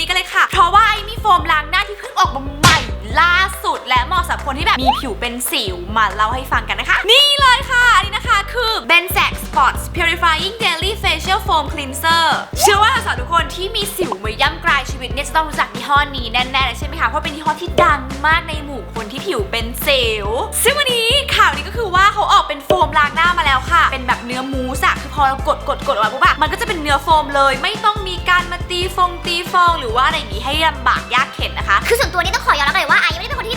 นี้กันเลยค่ะ เพราะว่าไอมี่โฟมล้าง ที่แบบมีผิวเป็นสิวมาเล่าให้ฟังกันนะคะ นี่เลยค่ะ อันนี้นะคะคือ Benzac Spots Purifying Daily Facial Foam Cleanser เชื่อว่าสาวทุกคนที่มีสิวมาย่ำกลายชีวิตเนี่ยจะต้องรู้จักยี่ห้อนี้แน่ๆเลยใช่ไหมคะ เพราะเป็นยี่ห้อที่ดังมากในหมู่คนที่ผิวเป็นสิวซึ่งวันนี้ข่าวนี้ก็คือว่าเขาออกเป็นโฟมล้างหน้ามาแล้วค่ะ เป็นแบบเนื้อมูสอะคือพอเรากดกดกดออกมาปุ๊บอะมันก็จะเป็นเนื้อโฟมเลย ไม่ต้องมีการมาตีฟงตีฟองหรือว่าอะไรอย่างนี้ให้ลำบากยากเข็นนะคะ คือส่วนตัวนี่ต้องขอยอมรับเลยว่าไอยังไม่ได้เป็นคนที่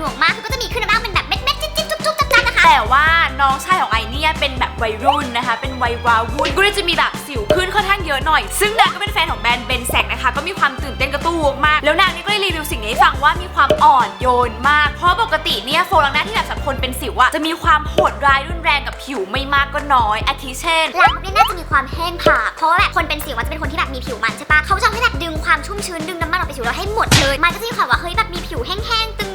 หาสิวแบบหนักหน่วงมากคือก็จะมีขึ้นมาบ้างเป็นแบบเม็ดเม็ดๆจิ๊บจิ๊บจุ๊บจุ๊บจับจับนะคะ แต่ว่าน้องชายของไอเนี่ยเป็นแบบวัยรุ่นนะคะ เป็นวัยวาวุ่นก็เลยจะมีแบบสิวขึ้นค่อนข้างเยอะหน่อย ซึ่งนางก็เป็นแฟนของแบรนด์เบนแซกนะคะ ก็มีความตื่นเต้นกระตู้วกมาก แล้วนางนี่ก็เลยรีวิวสิ่งนี้ให้ฟังว่ามีความอ่อนโยนมาก เพราะปกติเนี่ยโฟมล้างหน้าที่แบบสำหรับคนเป็นสิวอะจะมีความโหดร้ายรุนแรงกับผิวไม่มากก็น้อยอาทิเช่นล้างปุ๊บเนี่ยน่าจะมีความแห้งผากเพราะว่าแบบคนเป็นสิวมันจะเป็นคนที่แบบมีผิวมันใช่ปะเขาจะให้แบบดึงความชุ่มชื้นดึงน้ำมันออกไปผิวเราให้หมดเลยมันก็จะมีความว่าเฮ้ยแบบมีผิวแห้งๆตึง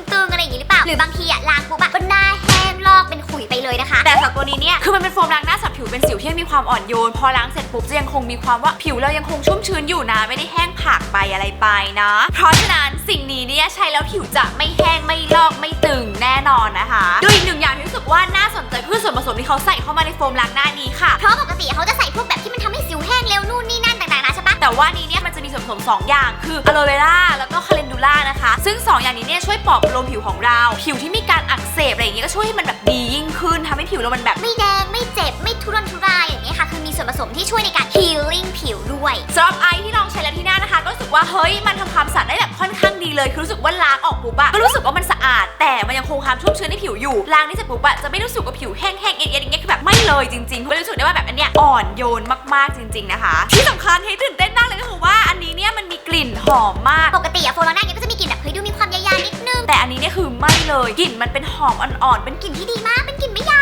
หรือบางทีอะล้างปุ๊บอะก็หน้าแห้งลอกเป็นขุยไปเลยนะคะ แต่สำหรับตัวนี้เนี่ยคือมันเป็นโฟมล้างหน้าสับผิวเป็นสิวที่มีความอ่อนโยน พอล้างเสร็จปุ๊บจะยังคงมีความว่าผิวเรายังคงชุ่มชื้นอยู่นะไม่ได้แห้งผากไปอะไรไปนะ เพราะฉะนั้นสิ่งนี้เนี่ยใช้แล้วผิวจะไม่แห้งไม่ลอกไม่ตึงแน่นอนนะคะโดยอีกหนึ่งอย่างที่รู้สึกว่าน่าสนใจคือส่วนผสมที่เขาใส่เข้ามาในโฟมล้างหน้านี้ 2 อย่างคืออะโลเวราแล้วก็คาเลนดูล่านะคะ ซึ่ง 2 อย่างนี้เนี่ยช่วยปลอบประโลมผิวของเรา ผิวที่มีการอักเสบอะไรอย่างเงี้ยก็ช่วยให้มันแบบดียิ่งขึ้นทำให้ผิวเรามันแบบ ไม่แดงไม่เจ็บไม่ทุรนทุรายอย่างนี้ยค่ะ คือมีส่วนผสมที่ช่วยในการ healing ผิวด้วยสำหรับไอ ว่าเฮ้ยมันทำความสะอาดได้แบบค่อนข้างดีเลยคือรู้สึกว่าล้างออกปุ๊บอะก็รู้สึกว่ามันสะอาด แต่มันยังคงความชุ่มชื้นในผิวอยู่ล้างนี่เสร็จปุ๊บอะจะไม่รู้สึกว่าผิวแห้งๆเอียดๆอย่างเงี้ยคือแบบไม่เลยจริงๆเพราะรู้สึกได้ว่าแบบอันเนี้ยอ่อนโยนมากๆจริง ๆนะคะ ที่สำคัญให้ตื่นเต้นมากเลยก็คือว่าอันนี้เนี่ยมันมีกลิ่นหอมมากปกติอะโฟมล้างหน้าเนี่ยก็จะมีกลิ่นแบบเฮ้ยดูมีความยาๆนิดนึงแต่อันนี้เนี่ยคือไม่เลยกลิ่นมันเป็นหอมอ่อนๆเป็นกลิ่นที่ดีมากเป็นกลิ่นไม่ยา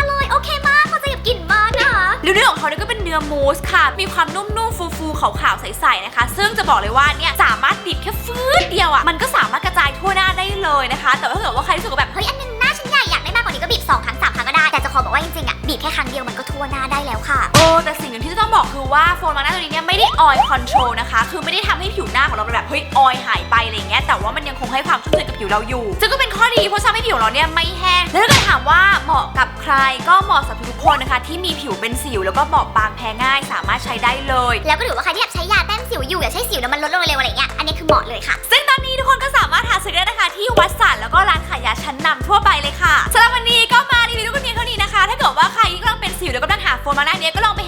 นะคะเนื้อของเขาเนี่ยก็เป็นเนื้อมูสค่ะ มีความนุ่มๆ ฟูๆ ขาวๆ ใสๆ นะคะ ซึ่งจะบอกเลยว่าเนี่ยสามารถดิบแค่ฟืดเดียวอะ่ะ มันก็สามารถกระจายทั่วหน้าได้เลยนะคะ แต่ว่าถ้าเกิดว่าใครรู้สึกแบบเฮ้ยอันนึงหน้าฉันใหญ่อยากได้มากกว่านี้ก็บีบ2ครั้ง3ครั้งก็ได้ แต่จะขอบอกว่าจริงๆอะบีบแค่ครั้งเดียวมันก็ทั่วหน้าได้แล้วค่ะ โอ้แต่สิ่งหนึ่งที่จะต้องบอกคือว่าโฟมล้างหน้าตัวนี้เนี่ยไม่ได้ออยล์คอนโทรลนะคะ คือไม่ได้ทำให้ผิวหน้าของเราเป็นแบบเฮ้ยออยล์หาย แต่ว่ามันยังคงให้ความชุ่มชื้นกับผิวเราอยู่ ซึ่งก็เป็นข้อดีเพราะทำให้ผิวเราเนี่ยไม่แห้งแล้วถ้าเกิดถามว่าเหมาะกับใครก็เหมาะสำหรับทุกคนนะคะ ที่มีผิวเป็นสิวแล้วก็บอบบางแพ้ง่าย สามารถใช้ได้เลย แล้วก็ถือว่าใครที่แบบใช้ยาแต้มสิวอยู่อยากใช้สิวแล้วมันลดลงเร็วๆอะไรเงี้ยอันนี้คือเหมาะเลยค่ะ ซึ่งตอนนี้ทุกคนก็สามารถหาซื้อได้นะคะ ที่วัดสันแล้วก็ร้านขายยาชั้นนำทั่วไปเลยค่ะสำหรับวันนี้ก็มารีวิวกันเพียงเท่านี้นะคะ ถ้าเกิดว่าใครที่กำลังเป็นสิวแล้วก็กำลังหาโฟมมาหน้าเนี้ยก็ลองไป